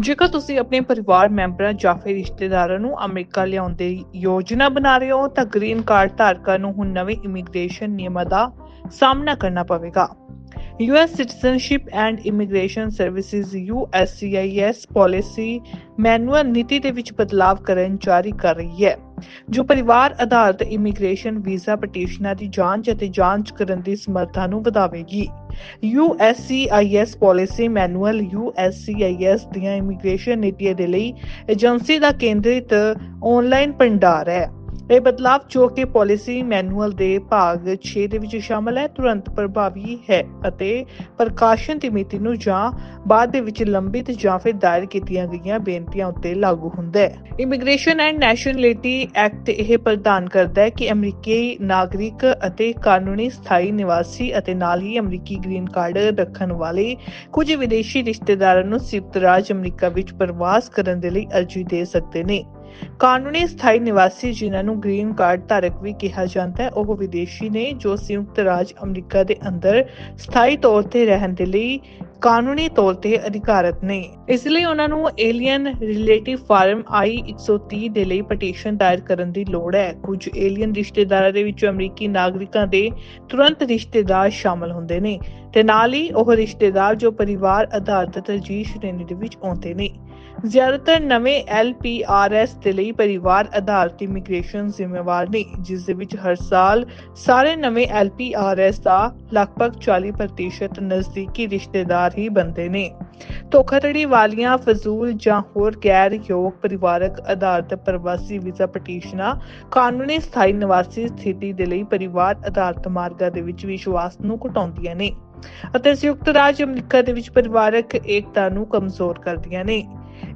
ਜੇਕਰ ਤੁਸੀਂ ਆਪਣੇ ਪਰਿਵਾਰ ਮੈਂਬਰਾਂ ਜਾਂ ਫਿਰ ਰਿਸ਼ਤੇਦਾਰਾਂ ਨੂੰ ਅਮਰੀਕਾ ਲਿਆਉਣ ਦੀ ਯੋਜਨਾ ਬਣਾ ਰਹੇ ਹੋ, ਤਾਂ ਗ੍ਰੀਨ ਕਾਰਡ ਧਾਰਕਾਂ ਨੂੰ ਹੁਣ ਨਵੇਂ ਇਮੀਗ੍ਰੇਸ਼ਨ ਨਿਯਮਾਂ ਦਾ ਸਾਹਮਣਾ ਕਰਨਾ ਪਵੇਗਾ। US Citizenship and Immigration Services USCIS policy manual ਨੀਤੀ ਦੇ ਵਿੱਚ ਬਦਲਾਅ ਕਰਨ ਜਾਰੀ ਕਰ ਰਹੀ ਹੈ। ਜੋ ਪਰਿਵਾਰ ਆਧਾਰਿਤ ਇਮੀਗ੍ਰੇਸ਼ਨ ਵੀਜ਼ਾ ਪਟੀਸ਼ਨਾਂ ਦੀ ਜਾਂਚ ਅਤੇ ਜਾਂਚ ਕਰਨ ਦੀ ਸਮਰੱਥਾ ਨੂੰ ਵਧਾਵੇਗੀ। USCIS ਪਾਲਿਸੀ ਮੈਨੂਅਲ USCIS ਦੀਆਂ ਇਮੀਗ੍ਰੇਸ਼ਨ ਨੀਤੀਆਂ ਦੇ ਲਈ ਏਜੰਸੀ ਦਾ ਕੇਂਦਰਿਤ ਆਨਲਾਈਨ ਭੰਡਾਰ ਹੈ। ਇਹ ਬਦਲਾਅ ਜੋ ਕਿ ਪਾਲਿਸੀ ਮੈਨੂਅਲ ਦੇ ਭਾਗ 6 ਦੇ ਵਿੱਚ ਸ਼ਾਮਲ ਹੈ, ਤੁਰੰਤ ਪ੍ਰਭਾਵੀ ਹੈ ਅਤੇ ਪ੍ਰਕਾਸ਼ਨ ਦੀ ਮਿਤੀ ਨੂੰ ਜਾਂ ਬਾਅਦ ਦੇ ਵਿੱਚ ਲੰਬਿਤ ਜਾਂ ਫਿਰ ਦਾਇਰ ਕੀਤੀਆਂ ਗਈਆਂ ਬੇਨਤੀਆਂ ਉੱਤੇ ਲਾਗੂ ਹੁੰਦਾ ਹੈ। ਇਮੀਗ੍ਰੇਸ਼ਨ ਐਂਡ ਨੈਸ਼ਨੈਲਿਟੀ ਐਕਟ ਇਹ ਪ੍ਰਦਾਨ ਕਰਦਾ ਹੈ ਕਿ ਅਮਰੀਕੀ ਨਾਗਰਿਕ ਅਤੇ ਕਾਨੂੰਨੀ ਸਥਾਈ ਨਿਵਾਸੀ ਅਤੇ ਨਾਲ ਹੀ ਅਮਰੀਕੀ ਗ੍ਰੀਨ ਕਾਰਡ ਰੱਖਣ ਵਾਲੇ ਕੁਝ ਵਿਦੇਸ਼ੀ ਰਿਸ਼ਤੇਦਾਰਾਂ ਨੂੰ ਸੰਯੁਕਤ ਰਾਜ ਅਮਰੀਕਾ ਵਿੱਚ ਪ੍ਰਵਾਸ ਕਰਨ ਦੇ ਲਈ ਅਰਜ਼ੀ ਦੇ ਸਕਦੇ ਨੇ। ਕਾਨੂੰਨੀ ਸਥਾਈ ਨਿਵਾਸੀ ਜਿਨ੍ਹਾਂ ਨੂੰ ਗ੍ਰੀਨ ਕਾਰਡ ਧਾਰਕ ਵੀ ਕਿਹਾ ਜਾਂਦਾ ਹੈ, ਉਹ ਵਿਦੇਸ਼ੀ ਨੇ ਜੋ ਸੰਯੁਕਤ ਰਾਜ ਅਮਰੀਕਾ ਦੇ ਅੰਦਰ ਸਥਾਈ ਤੌਰ ਤੇ ਰਹਿਣ ਦੇ ਲਈ ਕਾਨੂੰਨੀ ਤੌਰ ਤੇ ਅਧਿਕਾਰਤ ਨੇ। ਇਸ ਲਈ ਉਹਨਾਂ ਨੂੰ ਏਲੀਅਨ ਰਿਲੇਟਿਵ ਫਾਰਮ ਆਈ 130 ਦੇ ਲਈ ਪਟੀਸ਼ਨ ਦਾਇਰ ਕਰਨ ਦੀ ਲੋੜ ਹੈ। ਕੁਝ ਏਲੀਅਨ ਰਿਸ਼ਤੇਦਾਰਾਂ ਦੇ ਵਿੱਚ ਅਮਰੀਕੀ ਨਾਗਰਿਕਾਂ ਦੇ ਤੁਰੰਤ ਰਿਸ਼ਤੇਦਾਰ ਸ਼ਾਮਲ ਹੁੰਦੇ ਨੇ ਤੇ ਨਾਲ ਹੀ ਉਹ ਰਿਸ਼ਤੇਦਾਰ ਜੋ ਪਰਿਵਾਰ ਆਧਾਰਿਤ ਤਰਜੀਹ ਸ਼੍ਰੇਣੀ ਦੇ ਵਿੱਚ ਆਉਂਦੇ ਨੇ। ਜ਼ਿਆਦਾਤਰ ਨਵੇਂ ਐਲਪੀਆਰਐਸ ਦੇ ਲਈ ਪਰਿਵਾਰ ਆਧਾਰਿਤ ਇਮੀਗ੍ਰੇਸ਼ਨ ਜ਼ਿੰਮੇਵਾਰ ਨੇ, ਜਿਸ ਦੇ ਵਿੱਚ ਹਰ ਸਾਲ ਸਾਰੇ ਨਵੇਂ ਐਲਪੀਆਰਐਸ ਦਾ ਲਗਭਗ 40% ਨਜ਼ਦੀਕੀ ਰਿਸ਼ਤੇਦਾਰ ਹੀ ਬੰਦੇ ਨੇ। ਧੋਖਾਧੜੀ ਵਾਲੀਆਂ ਫਜ਼ੂਲ ਜਾਂ ਹੋਰ ਗੈਰ ਯੋਗ ਪਰਿਵਾਰਕ ਆਧਾਰਿਤ ਪ੍ਰਵਾਸੀ ਵੀਜ਼ਾ ਪਟੀਸ਼ਨਾਂ ਕਾਨੂੰਨੀ ਸਥਾਈ ਨਿਵਾਸੀ ਸਥਿਤੀ ਦੇ ਲਈ ਪਰਿਵਾਰ ਆਧਾਰਿਤ ਮਾਰਗਾਂ ਦੇ ਵਿੱਚ ਵਿਸ਼ਵਾਸ ਨੂੰ ਘਟਾਉਂਦੀਆਂ ਨੇ ਅਤੇ ਸੰਯੁਕਤ ਰਾਜ ਅਮਰੀਕਾ ਦੇ ਵਿੱਚ ਪਰਿਵਾਰਕ ਏਕਤਾ ਨੂੰ ਕਮਜ਼ੋਰ ਕਰਦੀਆਂ ਨੇ।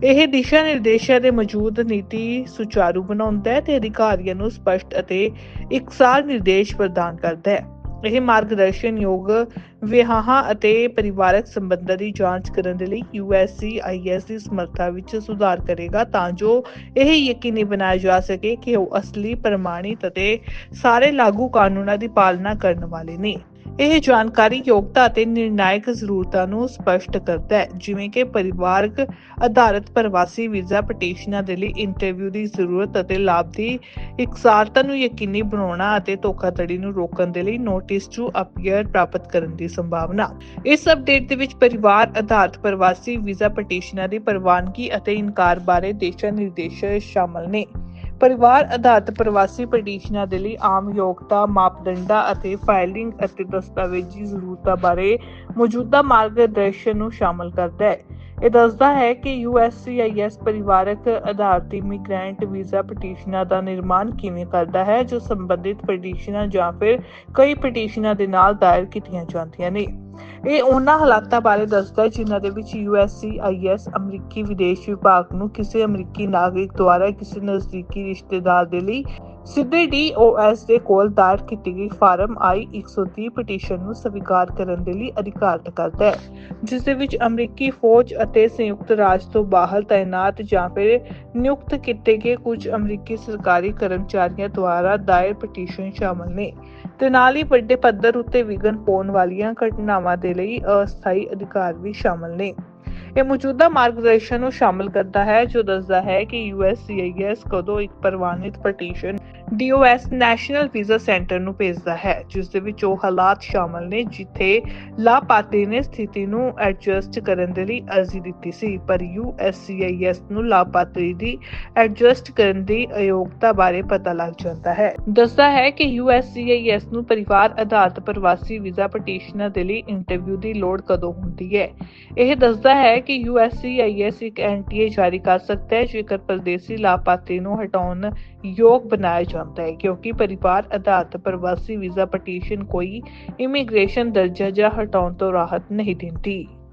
ਇਹ ਦਿਸ਼ਾ ਨਿਰਦੇਸ਼ਾਂ ਦੇ ਮੌਜੂਦ ਨੀਤੀ ਸੁਚਾਰੂ ਬਣਾਉਂਦਾ ਹੈ ਤੇ ਅਧਿਕਾਰੀਆਂ ਨੂੰ ਸਪਸ਼ਟ ਅਤੇ ਇਕਸਾਰ ਨਿਰਦੇਸ਼ ਪ੍ਰਦਾਨ ਕਰਦਾ ਹੈ। ਇਹ ਮਾਰਗਦਰਸ਼ਨ ਯੋਗ ਵਿਆਹਾਂ ਅਤੇ ਪਰਿਵਾਰਕ ਸੰਬੰਧਾਂ ਦੀ ਜਾਂਚ ਕਰਨ ਦੇ ਲਈ USCIS ਦੀ ਸਮਰੱਥਾ ਵਿੱਚ ਸੁਧਾਰ ਕਰੇਗਾ ਤਾਂ ਜੋ ਇਹ ਯਕੀਨੀ ਬਣਾਇਆ ਜਾ ਸਕੇ ਕਿ ਉਹ ਅਸਲੀ, ਪ੍ਰਮਾਣਿਤ ਅਤੇ ਸਾਰੇ ਲਾਗੂ ਕਾਨੂੰਨਾਂ ਦੀ ਪਾਲਣਾ ਕਰਨ ਵਾਲੇ ਨੇ। ਇਹ ਜਾਣਕਾਰੀ ਯੋਗਤਾ ਅਤੇ ਨਿਰਣਾਇਕ ਜ਼ਰੂਰਤਾਂ ਨੂੰ ਸਪਸ਼ਟ ਕਰਦਾ ਹੈ, ਜਿਵੇਂ ਕਿ ਪਰਿਵਾਰਕ ਆਧਾਰਿਤ ਪ੍ਰਵਾਸੀ ਵੀਜ਼ਾ ਪਟੀਸ਼ਨਾਂ ਦੇ ਲਈ ਇੰਟਰਵਿਊ ਦੀ ਜ਼ਰੂਰਤ ਅਤੇ ਲਾਭ ਦੀ ਇਕਸਾਰਤਾ ਨੂੰ ਯਕੀਨੀ ਬਣਾਉਣਾ ਅਤੇ ਧੋਖਾਧੜੀ ਨੂੰ ਰੋਕਣ ਦੇ ਲਈ ਨੋਟਿਸ ਟੂ ਅਪੀਅਰ ਪ੍ਰਾਪਤ ਕਰਨ ਦੀ ਸੰਭਾਵਨਾ। ਇਸ ਅਪਡੇਟ ਦੇ ਵਿੱਚ ਪਰਿਵਾਰ ਆਧਾਰਿਤ ਪ੍ਰਵਾਸੀ ਵੀਜ਼ਾ ਪਟੀਸ਼ਨਾਂ ਦੀ ਪ੍ਰਵਾਨਗੀ ਅਤੇ ਇਨਕਾਰ ਬਾਰੇ ਦਿਸ਼ਾ ਨਿਰਦੇਸ਼ ਸ਼ਾਮਲ ਨੇ। ਪਰਿਵਾਰ ਆਧਾਰਿਤ ਪ੍ਰਵਾਸੀ ਪਟੀਸ਼ਨਾਂ ਦੇ ਲਈ ਆਮ ਯੋਗਤਾ, ਮਾਪਦੰਡਾਂ ਅਤੇ ਫਾਈਲਿੰਗ ਅਤੇ ਦਸਤਾਵੇਜ਼ੀ ਜ਼ਰੂਰਤਾਂ ਬਾਰੇ ਮੌਜੂਦਾ ਮਾਰਗਦਰਸ਼ਨ ਨੂੰ ਸ਼ਾਮਲ ਕਰਦਾ ਹੈ। ਇਹ ਦੱਸਦਾ ਹੈ ਕਿ USCIS ਪਰਿਵਾਰਕ ਆਧਾਰਿਤ ਇਮੀਗ੍ਰੈਂਟ ਵੀਜ਼ਾ ਪਟੀਸ਼ਨਾਂ ਦਾ ਨਿਰਮਾਣ ਕਿਵੇਂ ਕਰਦਾ ਹੈ, ਜੋ ਸੰਬੰਧਿਤ ਪਟੀਸ਼ਨਾਂ ਜਾਂ ਫਿਰ ਕਈ ਪਟੀਸ਼ਨਾਂ ਦੇ ਨਾਲ ਦਾਇਰ ਕੀਤੀਆਂ ਜਾਂਦੀਆਂ ਨੇ। ਇਹ ਉਹਨਾਂ ਹਾਲਾਤਾਂ ਬਾਰੇ ਦੱਸਦਾ ਹੈ ਜਿਨ੍ਹਾਂ ਦੇ ਵਿੱਚ USCIS ਅਮਰੀਕੀ ਵਿਦੇਸ਼ ਵਿਭਾਗ ਨੂੰ ਕਿਸੇ ਅਮਰੀਕੀ ਨਾਗਰਿਕ ਦੁਆਰਾ ਕਿਸੇ ਨਜ਼ਦੀਕੀ ਰਿਸ਼ਤੇਦਾਰ ਦੇ ਲਈ ਸਿੱਧੇ DOS ਦੇ ਕੋਲ ਦਾਇਰ ਕੀਤੀ ਗਈ ਫਾਰਮ I-130 ਪਟੀਸ਼ਨ ਨੂੰ ਸਵੀਕਾਰ ਕਰਨ ਦੇ ਲਈ ਅਧਿਕਾਰਤ ਕਰਦਾ ਹੈ, ਜਿਸ ਦੇ ਵਿੱਚ ਅਮਰੀਕੀ ਫੌਜ ਅਤੇ ਸੰਯੁਕਤ ਰਾਜ ਤੋਂ ਬਾਹਰ ਤਾਇਨਾਤ ਜਾਂ ਫਿਰ ਨਿਯੁਕਤ ਕੀਤੇ ਗਏ ਕੁਝ ਅਮਰੀਕੀ ਸਰਕਾਰੀ ਕਰਮਚਾਰੀਆਂ ਦੁਆਰਾ ਦਾਇਰ ਪਟੀਸ਼ਨ ਸ਼ਾਮਲ ਨੇ। ਤੇ ਨਾਲ ਹੀ ਵੱਡੇ ਪੱਧਰ ਉੱਤੇ ਵਿਗਨ ਪਾਉਣ ਵਾਲੀਆਂ ਘਟਨਾਵਾਂ ਦੇ ਲਈ ਅਸਥਾਈ ਅਧਿਕਾਰ ਵੀ ਸ਼ਾਮਲ ਨੇ। ਇਹ ਮੌਜੂਦਾ ਮਾਰਗਦਰਸ਼ਨ ਨੂੰ ਸ਼ਾਮਲ ਕਰਦਾ ਹੈ, ਜੋ ਦੱਸਦਾ ਹੈ ਕਿ USCIS ਕਦੋਂ ਇੱਕ ਪ੍ਰਵਾਨਿਤ petition DOS National Visa Center ਨੂੰ ਭੇਜਦਾ ਹੈ, ਜਿਸ ਦੇ ਵਿੱਚ ਉਹ ਹਾਲਾਤ ਸ਼ਾਮਲ ਨੇ, ਜਿੱਥੇ ਲਾਪਾਤਰੀ ਨੇ ਸਥਿਤੀ ਨੂੰ ਐਡਜਸਟ ਕਰਨ ਦੇ ਲਈ ਅਰਜ਼ੀ ਦਿੱਤੀ ਸੀ। ਪਰ USCIS ਨੂੰ ਲਾਭਪਾਤਰੀ ਦੀ ਐਡਜਸਟ ਕਰਨ ਦੀ ਅਯੋਗਤਾ ਬਾਰੇ ਪਤਾ ਲੱਗ ਜਾਂਦਾ ਹੈ। ਦੱਸਦਾ ਹੈ ਕਿ USCIS ਨੂੰ ਪਰਿਵਾਰ ਆਧਾਰਿਤ ਪ੍ਰਵਾਸੀ ਵੀਜ਼ਾ ਪਟੀਸ਼ਨਾਂ ਦੇ ਲਈ ਇੰਟਰਵਿਊ ਦੀ ਲੋੜ ਕਦੋਂ ਹੁੰਦੀ ਹੈ। ਇਹ ਦੱਸਦਾ ਹੈ ਕਿ USCIS ਇੱਕ ਐਨਟੀਏ ਜਾਰੀ ਕਰ ਸਕਦਾ ਹੈ, ਜੇਕਰ ਪਰਦੇਸੀ ਲਾਭਪਾਤਰੀ ਨੂੰ ਹਟਾਉਣ ਯੋਗ ਬਣਾਇਆ ਜਾਂਦਾ ਹੈ, ਕਿਉਂਕਿ ਪਰਿਵਾਰ ਆਧਾਰਿਤ ਪ੍ਰਵਾਸੀ ਵੀਜ਼ਾ ਪਟੀਸ਼ਨ ਕੋਈ ਇਮੀਗ੍ਰੇਸ਼ਨ ਦਰਜਾ ਜਾਂ ਹਟਾਉਣ ਤੋਂ ਰਾਹਤ ਨਹੀਂ ਦਿੰਦੀ।